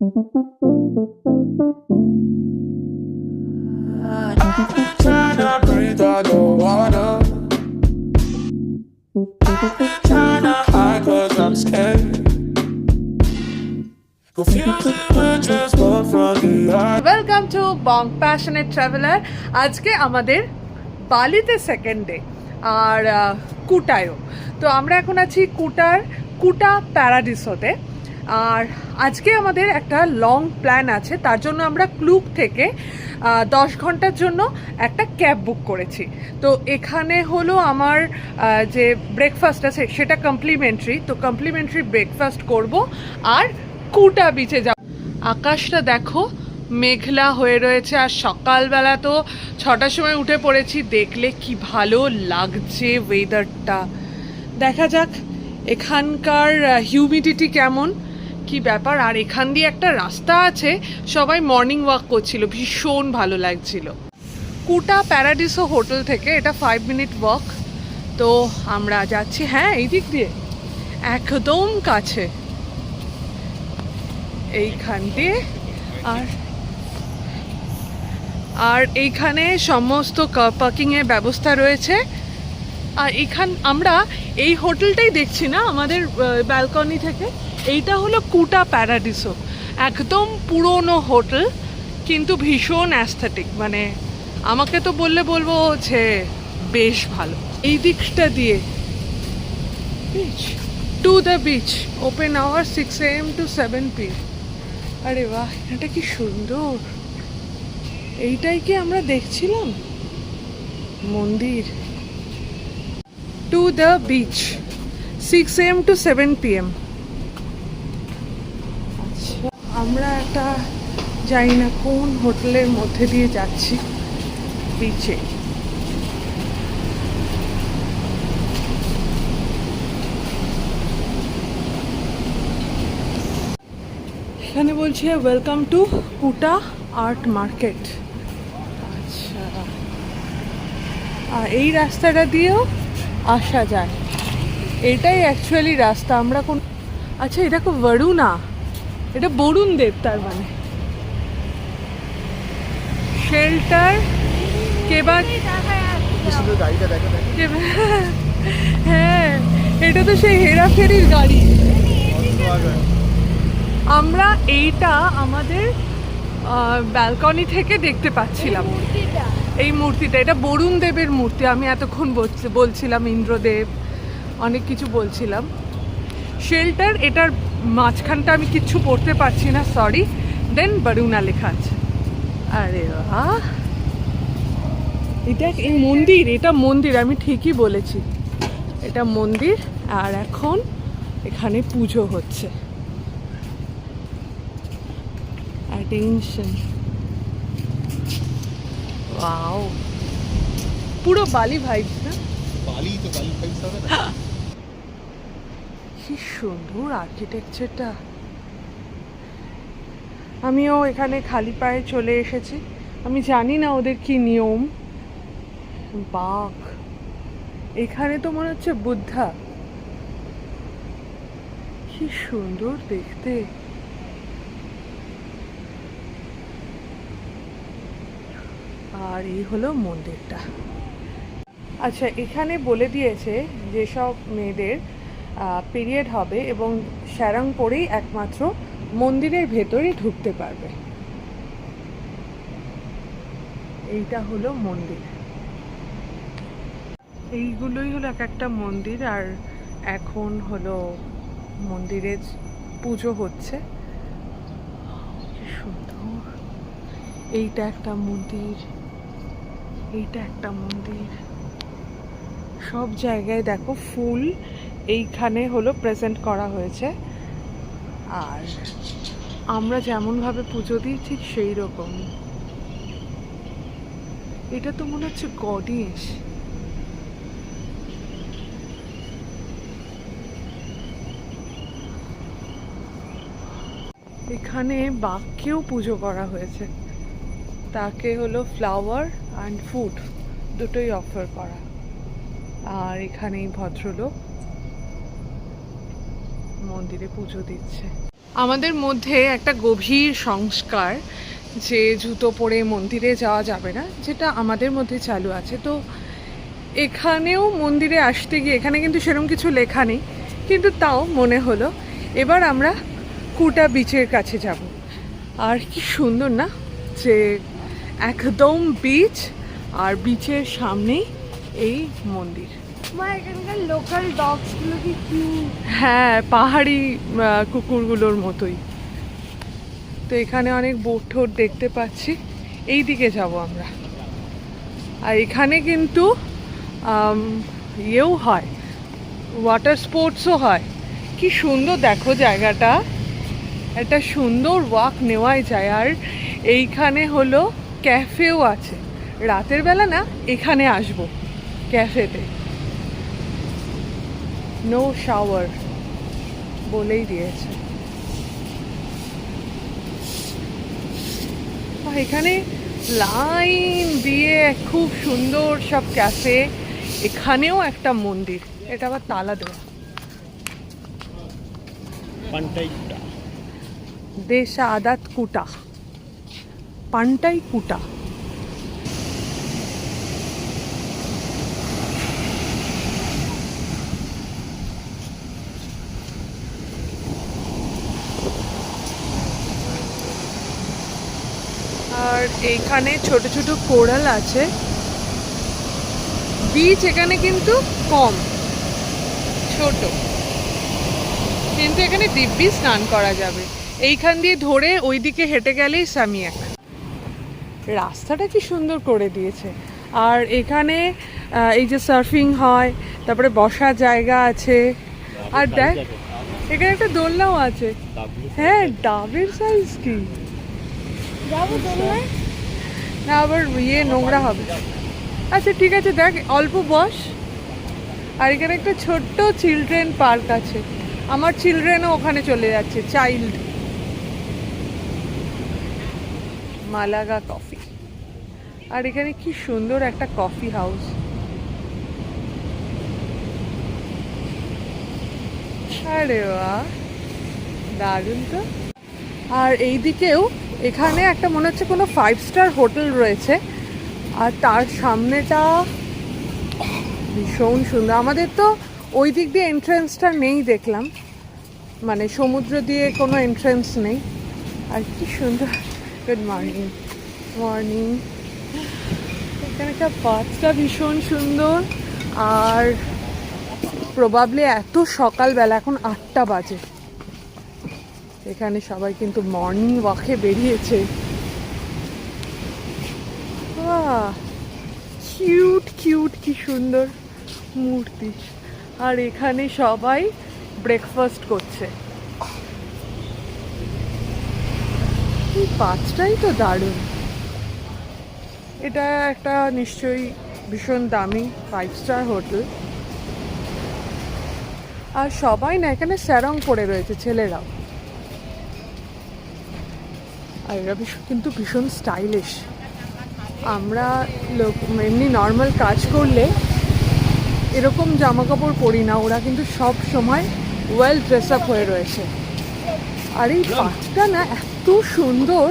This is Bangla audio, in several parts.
Tryna. Welcome to Bong passionate traveller আজকে আমাদের বালিতে সেকেন্ড ডে আর কুটায়ও তো আমরা এখন আছি কুটার কুটা প্যারাডিসোতে আর আজকে আমাদের একটা লং প্ল্যান আছে, তার জন্য আমরা ক্লুক থেকে দশ ঘণ্টার জন্য একটা ক্যাব বুক করেছি। তো এখানে হলো আমার যে ব্রেকফাস্ট আছে, সেটা কমপ্লিমেন্টারি তো কমপ্লিমেন্টারি ব্রেকফাস্ট করব আর কুটা বিচে যাব। আকাশটা দেখো, মেঘলা হয়ে রয়েছে আর সকালবেলা তো ছটার সময় উঠে পড়েছি, দেখলে কি ভালো লাগছে ওয়েদারটা দেখা যাক, এখানকার হিউমিডিটি কেমন? কি ব্যাপার? আর এখান দিয়ে একটা রাস্তা আছে, সবাই মর্নিং ওয়াক করছিল, ভীষণ ভালো লাগছিল। কুটা প্যারাডিসো হোটেল থেকে এটা ফাইভ মিনিট ওয়াক তো আমরা যাচ্ছি হ্যাঁ এই দিক দিয়ে। একদম কাছে। এইখান দিয়ে আর আর এইখানে সমস্ত পার্কিংয়ের ব্যবস্থা রয়েছে। আর এখান আমরা এই হোটেলটাই দেখছি না, আমাদের ব্যালকনি থেকে। এইটা হলো কুটা প্যারাডিসো একদম পুরনো হোটেল, কিন্তু ভীষণ অ্যাস্থেটিক মানে আমাকে তো বললে বলব যে বেশ ভালো। এই দিকটা দিয়ে beach to the beach open hour six M to seven P আরে বাহ, এটা কি সুন্দর। এইটাই কি আমরা দেখছিলাম? মন্দির। To the beach six M to seven P M আমরা একটা জানি না কোন হোটেলের মধ্যে দিয়ে যাচ্ছি বিচে এখানে বলছে welcome to Kuta art market আচ্ছা। আর এই রাস্তাটা দিয়েও আসা যায়। এটাই অ্যাকচুয়ালি রাস্তা। আমরা কোন আচ্ছা এটা খুব বরুণা এটা বরুণ দেব তার মানে। শেল্টার কেবা হ্যাঁ এটা তো সেই হেরাফেরির গাড়ি। আমরা এইটা আমাদের ব্যালকনি থেকে দেখতে পাচ্ছিলাম। এই মূর্তিটা। এটা বরুণ দেবের মূর্তি আমি এতক্ষণ বলছি- বলছিলাম ইন্দ্রদেব অনেক কিছু বলছিলাম। শেল্টার এটার মাঝখানটা আমি কিচ্ছু পড়তে পারছি না সরি দেন বরুণা লেখা আছে। আরে বাহ! এটা এই মন্দির এটা মন্দির আমি ঠিকই বলেছি। এটা মন্দির আর এখন এখানে পুজো হচ্ছে। অ্যাটেনশন ওয়াও পুরো বালি ভাইবস না? বালি তো বালি ফাইভস হবে না? কি সুন্দর আর্কিটেকচারটা আমিও এখানে খালি পায়ে চলে এসেছি। আমি জানি না ওদের কি নিয়ম। বাঘ এখানে তো মনে হচ্ছে বুদ্ধা। কি সুন্দর দেখতে। আর এই হলো মন্দিরটা। আচ্ছা এখানে বলে দিয়েছে যেসব মেয়েদের পিরিয়ড হবে এবং স্যারাং পরেই একমাত্র মন্দিরের ভেতরে ঢুকতে পারবে। এইটা হলো মন্দির। এইগুলোই হলো এক একটা মন্দির আর এখন হলো মন্দিরে পুজো হচ্ছে। সুন্দর। এইটা একটা মন্দির। এইটা একটা মন্দির। সব জায়গায় দেখো ফুল। এইখানে হলো প্রেজেন্ট করা হয়েছে। আর আমরা যেমনভাবে পুজো দিই ঠিক সেই রকম এটা তো মনে হচ্ছে গডেস এখানে বাঘকেও পুজো করা হয়েছে। তাকে হলো ফ্লাওয়ার অ্যান্ড ফুড দুটোই অফার করা। আর এখানেই ভদ্রলোক মন্দিরে পুজো দিচ্ছে। আমাদের মধ্যে একটা গভীর সংস্কার যে জুতো পরে মন্দিরে যাওয়া যাবে না, যেটা আমাদের মধ্যে চালু আছে। তো এখানেও মন্দিরে আসতে গিয়ে, এখানে কিন্তু সেরকম কিছু লেখা নেই, কিন্তু তাও মনে হলো, এবার আমরা কুটা বিচের কাছে যাব। আর কি সুন্দর না যে একদম বিচ আর বিচের সামনেই এই মন্দির। লোকাল ডগসগুলো কি হ্যাঁ পাহাড়ি কুকুরগুলোর মতোই। তো এখানে অনেক বোট ঠোঁট দেখতে পাচ্ছি। এই দিকে যাব আমরা। আর এখানে কিন্তু ইয়েও হয়। ওয়াটার স্পোর্টসও হয়। কি সুন্দর, দেখো জায়গাটা। একটা সুন্দর ওয়াক নেওয়াই যায়। আর এইখানে হলো ক্যাফেও আছে। রাতের বেলা না, এখানে আসব। ক্যাফেতে নো শাওয়ার বলেই দিয়েছে। এখানে লাইন দিয়ে খুব সুন্দর সব ক্যাফে এখানেও একটা মন্দির এটা আবার তালা দেওয়া দেশা আদাত কুটা পান্টাই কুটা আর এখানে ছোট ছোট কোরাল আছে। বিচ এখানে কিন্তু কম ছোট। কিন্তু এখানে দিব্যি স্নান করা যাবে। এইখান দিয়ে ধরে ওইদিকে হেঁটে গেলেই সামিয়াক। রাস্তাটা কি সুন্দর করে দিয়েছে। আর এখানে এই যে সার্ফিং হয় তারপরে বসার জায়গা আছে। আর দেখ এখানে একটা দোলনাও আছে। হ্যাঁ ডাবের সাইজ কি? না আবার ইয়ে নোংরা হবে। আচ্ছা ঠিক আছে দেখ অল্প বস। আর এখানে একটা ছোট্ট চিলড্রেন পার্ক আছে। আমার চিলড্রেনও ওখানে চলে যাচ্ছে চাইল্ড। মালাগা কফি। আর এখানে কি সুন্দর একটা কফি হাউস। আরে বাহ দারুণ তো। আর এই দিকেও এখানে একটা মনে হচ্ছে কোনো ফাইভ স্টার হোটেল রয়েছে। আর তার সামনেটা ভীষণ সুন্দর। আমাদের তো ওই দিক দিয়ে এন্ট্রেন্সটা নেই দেখলাম। মানে সমুদ্র দিয়ে কোনো এন্ট্রেন্স নেই। আর কি সুন্দর। গুড মর্নিং মর্নিং এখানে একটা পার্কটা ভীষণ সুন্দর। আর প্রবাবলি এত সকালবেলা, এখন আটটা বাজে। এখানে সবাই কিন্তু মর্নিং ওয়াকে বেরিয়েছে। কিউট কিউট কি সুন্দর মূর্তি। আর এখানে সবাই ব্রেকফাস্ট করছে। এই পাঁচটাই তো দারুণ। এটা একটা নিশ্চয়ই ভীষণ দামি ফাইভ স্টার হোটেল। আর সবাই না এখানে স্যারং পরে রয়েছে, ছেলেরাও। আর এরা ভীষণ কিন্তু ভীষণ স্টাইলিশ আমরা লোক এমনি নর্মাল কাজ করলে এরকম জামা কাপড় পরি না ওরা কিন্তু সব সময় ওয়েল ড্রেস আপ হয়ে রয়েছে। আর এই পাখটা না এত সুন্দর।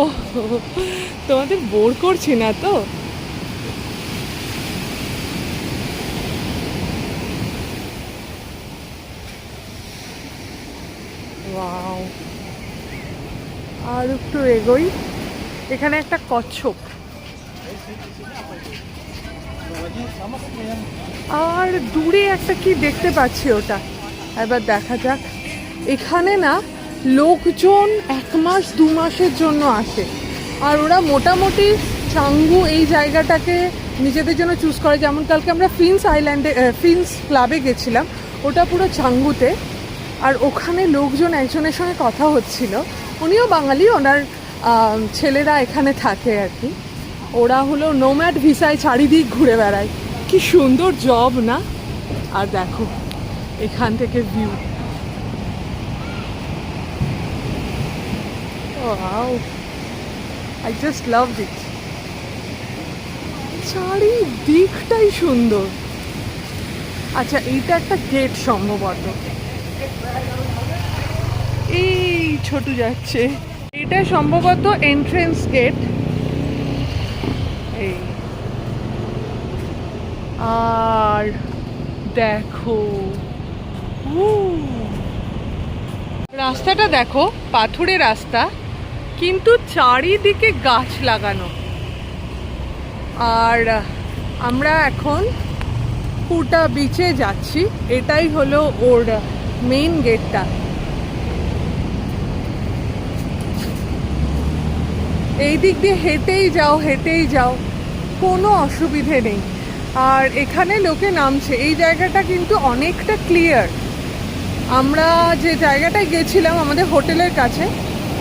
ও তোমাদের বোর করছি না তো ওয়াও আর একটু এগোই। এখানে একটা কচ্ছপ। আর দূরে একটা কি দেখতে পাচ্ছি ওটা? এবার দেখা যাক। এখানে না লোকজন এক মাস, দু মাসের জন্য আসে। আর ওরা মোটামুটি চাঙ্গু এই জায়গাটাকে নিজেদের জন্য চুজ করে। যেমন কালকে আমরা ফিন্স আইল্যান্ডে ফিন্স ক্লাবে গেছিলাম। ওটা পুরো চাঙ্গুতে। আর ওখানে লোকজন একজনের সঙ্গে কথা হচ্ছিল। উনিও বাঙালি, ওনার ছেলেরা এখানে থাকে আর কি। ওরা হলো নোম্যাড ভিসায় চারিদিক ঘুরে বেড়ায়। কি সুন্দর জব না? আর দেখো, এখান থেকে view Wow. I just loved. চারিদিকটাই সুন্দর। আচ্ছা এইটা একটা গেট সম্ভবত। এই ছোট যাচ্ছে। এটা সম্ভবত এন্ট্রেন্স গেট এই। আর দেখো। রাস্তাটা দেখো, পাথুরে রাস্তা, কিন্তু চারিদিকে গাছ লাগানো। আর আমরা এখন কুটা বিচে যাচ্ছি। এটাই হলো ওর মেইন গেটটা এই দিক দিয়ে হেঁটেই যাও হেঁটেই যাও। কোনো অসুবিধে নেই। আর এখানে লোকে নামছে। এই জায়গাটা কিন্তু অনেকটা ক্লিয়ার আমরা যে জায়গাটায় গেছিলাম আমাদের হোটেলের কাছে,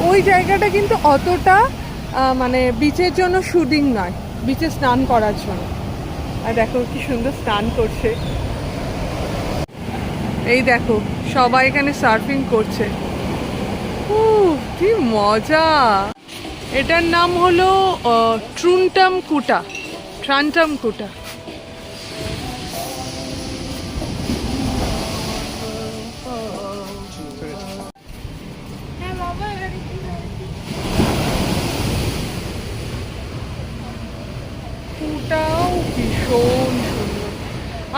ওই জায়গাটা কিন্তু অতটা মানে বিচের জন্য শুটিং নয়। বিচে স্নান করার জন্য। আর দেখো কি সুন্দর স্নান করছে। এই দেখো, সবাই এখানে সার্ফিং করছে। কি মজা! এটার নাম হলো ট্রুনটাম কুটা ট্রান্টাম কুটা কুটাও ভীষণ সুন্দর।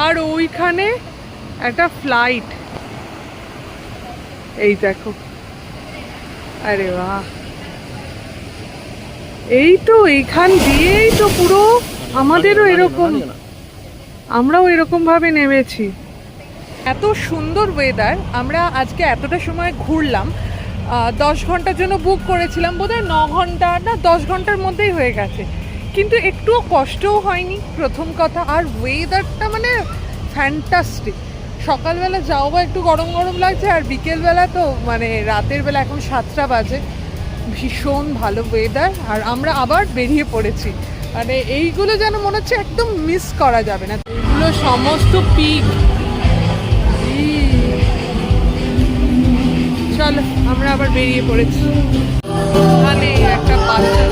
আর ওইখানে একটা ফ্লাইট এই দেখো। আরে বাহ। এই তো এইখান দিয়েই তো পুরো আমাদেরও এরকম। আমরাও এরকম ভাবে নেমেছি। এত সুন্দর ওয়েদার আমরা আজকে এতটা সময় ঘুরলাম দশ ঘণ্টার জন্য বুক করেছিলাম বোধহয় ন ঘণ্টা না দশ ঘণ্টার মধ্যেই হয়ে গেছে। কিন্তু একটুও কষ্টও হয়নি প্রথম কথা। আর ওয়েদারটা মানে ফ্যান্টাস্টিক সকালবেলা যাও বা একটু গরম গরম লাগছে আর বিকেলবেলা তো মানে রাতের বেলা এখন সাতটা বাজে। ভীষণ ভালো ওয়েদার আর আমরা আবার বেরিয়ে পড়েছি। মানে এইগুলো যেন মনে হচ্ছে একদম মিস করা যাবে না। এগুলো সমস্ত পিক চলো, আমরা আবার বেরিয়ে পড়েছি। মানে একটা বাচ্চা।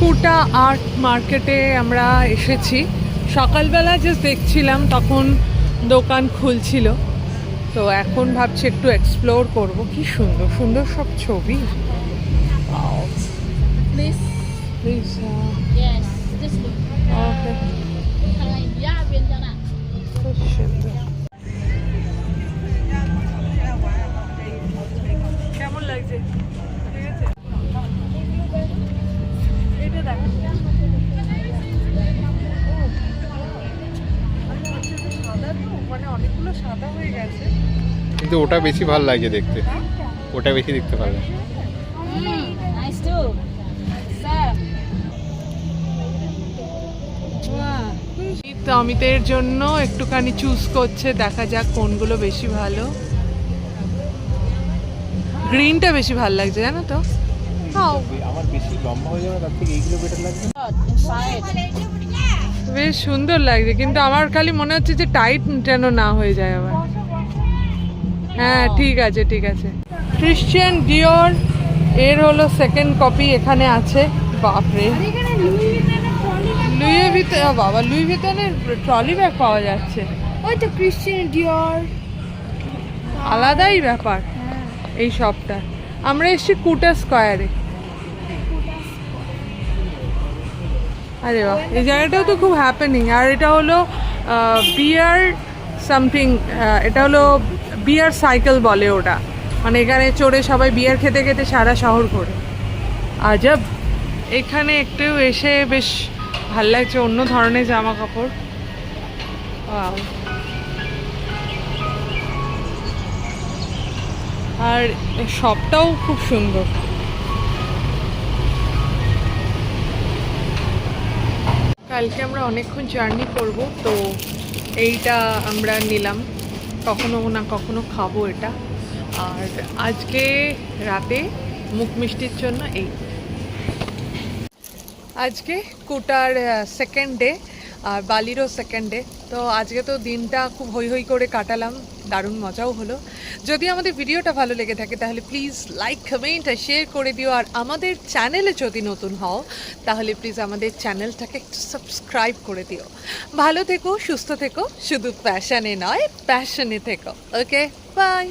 কুটা আর্ট মার্কেটে আমরা এসেছি। সকালবেলা যে দেখছিলাম, তখন দোকান খুলছিল। তো এখন ভাবছি একটু এক্সপ্লোর করব। কি সুন্দর সুন্দর সব ছবি। প্লিজ প্লিজ ওকে কিন্তু ওটা বেশি ভালো লাগে দেখতে। ওটা বেশি দেখতে ভালো লাগে। তো অমিতের জন্য একটুখানি চুজ করছে দেখা যাক কোনগুলো বেশি ভালো। গ্রিনটা বেশি ভালো লাগছে জানো তো? হ্যাঁ আমার বেশি লম্বা হয়ে যাবে তার থেকে এইগুলো বেটার লাগবে? বেশ সুন্দর লাগছে কিন্তু আমার খালি মনে হচ্ছে যে টাইট যেন না হয়ে যায় আবার। হ্যাঁ ঠিক আছে ঠিক আছে। ক্রিশ্চিয়ান ডিওর এর হলো সেকেন্ড কপি এখানে আছে। বাপরে। লুইয়ে ভিতরে বাবা লুই ভিতনের ট্রলি ব্যাগ পাওয়া যাচ্ছে। ওই তো ক্রিশ্চিয়ান ডিওর আলাদাই ব্যাপার হ্যাঁ। এই শপটা আমরা এসেছি কুটা স্কোয়ারে আরে বাহ এই জায়গাটাও তো খুব হ্যাপেনিং আর এটা হলো বিয়ার সামথিং এটা হলো বিয়ার সাইকেল বলে ওটা। মানে এখানে চড়ে সবাই বিয়ার খেতে খেতে সারা শহর ঘোরে। আজব। এখানে একটু এসে বেশ ভালো লাগছে, অন্য ধরনের জামা কাপড় আর শপটাও খুব সুন্দর। কালকে আমরা অনেকক্ষণ জার্নি করব, তো এইটা আমরা নিলাম। কখনো না কখনো খাব এটা। আর আজকে রাতে মুখ মিষ্টির জন্য এই। আজকে কোটার সেকেন্ড ডে আর বালিরও সেকেন্ড ডে তো আজকে তো দিনটা খুব হই হই করে কাটালাম, দারুণ মজাও হলো। যদি আমাদের ভিডিওটা ভালো লেগে থাকে, তাহলে প্লিজ লাইক কমেন্ট আর শেয়ার করে দিও। আর আমাদের চ্যানেলে যদি নতুন হও, তাহলে প্লিজ আমাদের চ্যানেলটাকে একটু সাবস্ক্রাইব করে দিও। ভালো থেকো, সুস্থ থেকো। শুধু প্যাশনে নয় প্যাশনে থেকো। Okay bye